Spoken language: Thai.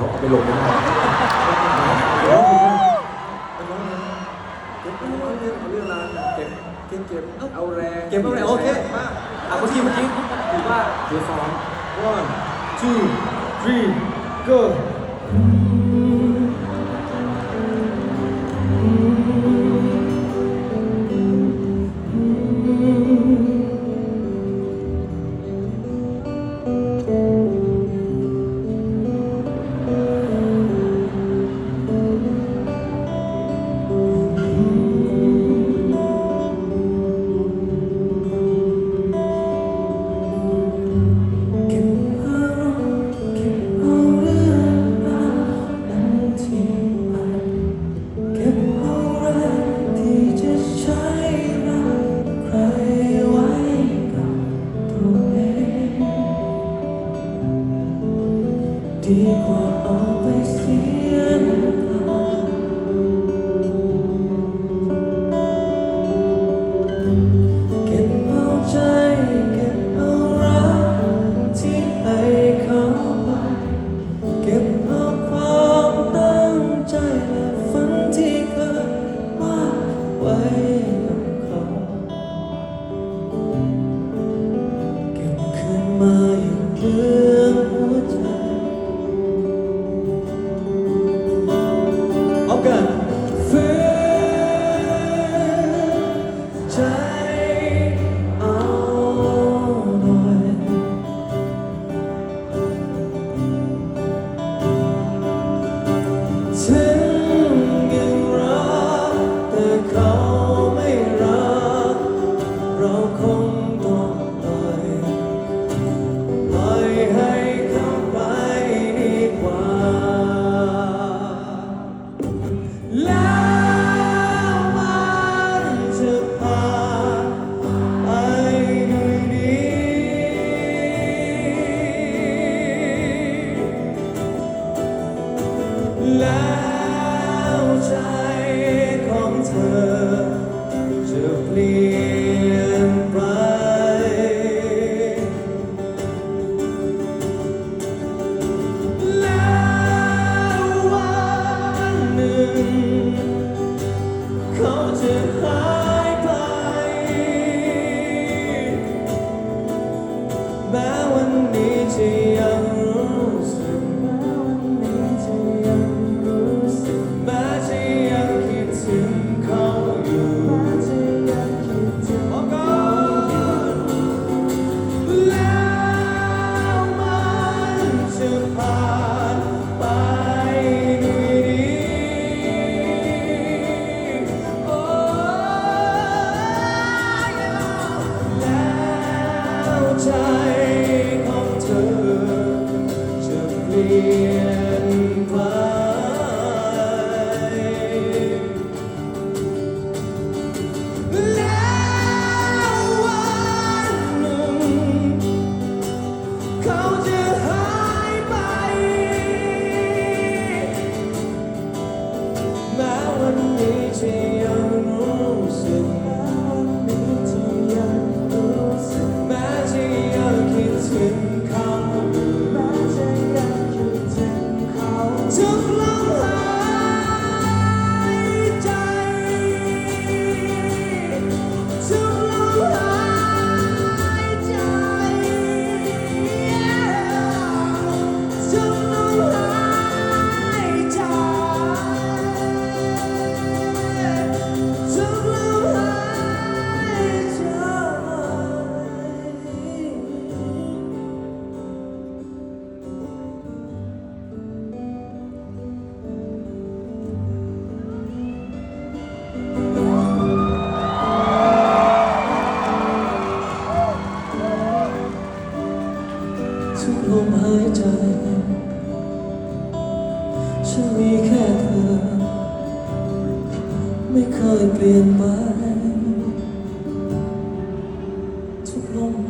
เดี๋ยวเขาเอาไปลงไม่ได้เดี๋ยวไปลงนะเก็บเอาเรื่องเอาเรื่องราวเก็บเก็บเก็บเอาแรงเก็บเอาแรงโอเคมาอะเมื่อกี้เมื่อกี้ถือว่าเดี๋ยวสอง one two three go ดีกว่าเอาไปเสียเก็บเอาใจ เก็บเอารักที่ให้เขาไป เก็บเอาความตั้งใจและฝันที่เคยวาดไว้ แใจของเธอจะเปลี่ยนไปแล้ววันหนึ่งเขาจะหายไป แม้วันนี้จะยัง ทุกลมหายใจ ฉันมีแค่เธอ ไม่เคยเปลี่ยนไปทุกลม